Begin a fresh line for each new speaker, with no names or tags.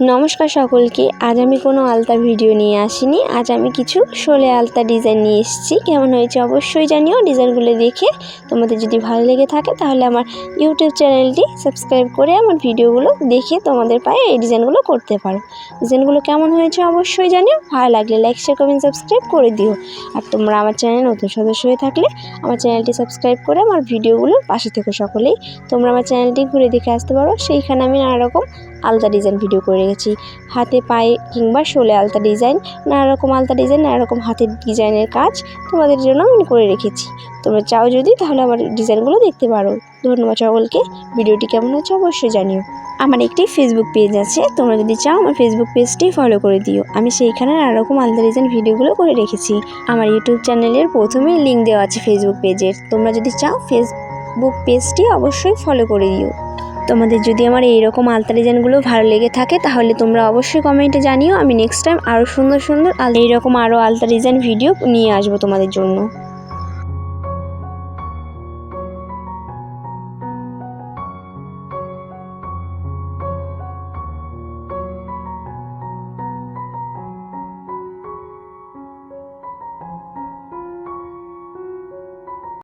নমস্কার সকলকে। আজ আমি কোনো আলতা ভিডিও নিয়ে আসিনি। আজ আমি কিছু শোলে আলতা ডিজাইন নিয়ে এসেছি। কেমন হয়েছে অবশ্যই জানিও। ডিজাইনগুলো দেখে তোমাদের যদি ভালো লেগে থাকে তাহলে আমার ইউটিউব চ্যানেলটি সাবস্ক্রাইব করে আমার ভিডিওগুলো দেখে তোমাদের পায়ে এই ডিজাইনগুলো করতে পারো। ডিজাইনগুলো কেমন হয়েছে অবশ্যই জানিও। ভালো লাগলে লাইক শেয়ার কমেন্ট সাবস্ক্রাইব করে দিও। আর তোমরা আমার চ্যানেল নতুন সদস্য হয়ে থাকলে আমার চ্যানেলটি সাবস্ক্রাইব করে আমার ভিডিওগুলোর পাশে থেকো সকলেই। তোমরা আমার চ্যানেলটি ঘুরে দেখে আসতে পারো। সেইখানে আমি নানা রকম আলতা ডিজাইন ভিডিও করে রেখেছি। হাতে পায়ে কিংবা শোলে আলতা ডিজাইন, নানা রকম আলতা ডিজাইন, নানা রকম হাতের ডিজাইনের কাজ তোমাদের জন্য আমি করে রেখেছি। তোমরা চাও যদি, তাহলে আমার ডিজাইনগুলো দেখতে পারো। ধন্যবাদ সকলকে। ভিডিওটি কেমন হচ্ছে অবশ্যই জানিও। আমার একটি ফেসবুক পেজ আছে, তোমরা যদি চাও আমার ফেসবুক পেজটি ফলো করে দিও। আমি সেইখানে নানা রকম ডিজাইন ভিডিওগুলো করে রেখেছি। আমার ইউটিউব চ্যানেলের প্রথমেই লিঙ্ক দেওয়া আছে ফেসবুক পেজের তোমরা যদি চাও ফেসবুক পেজটি অবশ্যই ফলো করে দিও। তোমাদের যদি আমার এইরকম আলতা ডিজাইনগুলো ভালো লেগে থাকে, তাহলে তোমরা অবশ্যই কমেন্টে জানিও। আমি নেক্সট টাইম আরও সুন্দর সুন্দর এইরকম আরও আলতা ডিজাইন ভিডিও নিয়ে আসব তোমাদের জন্য।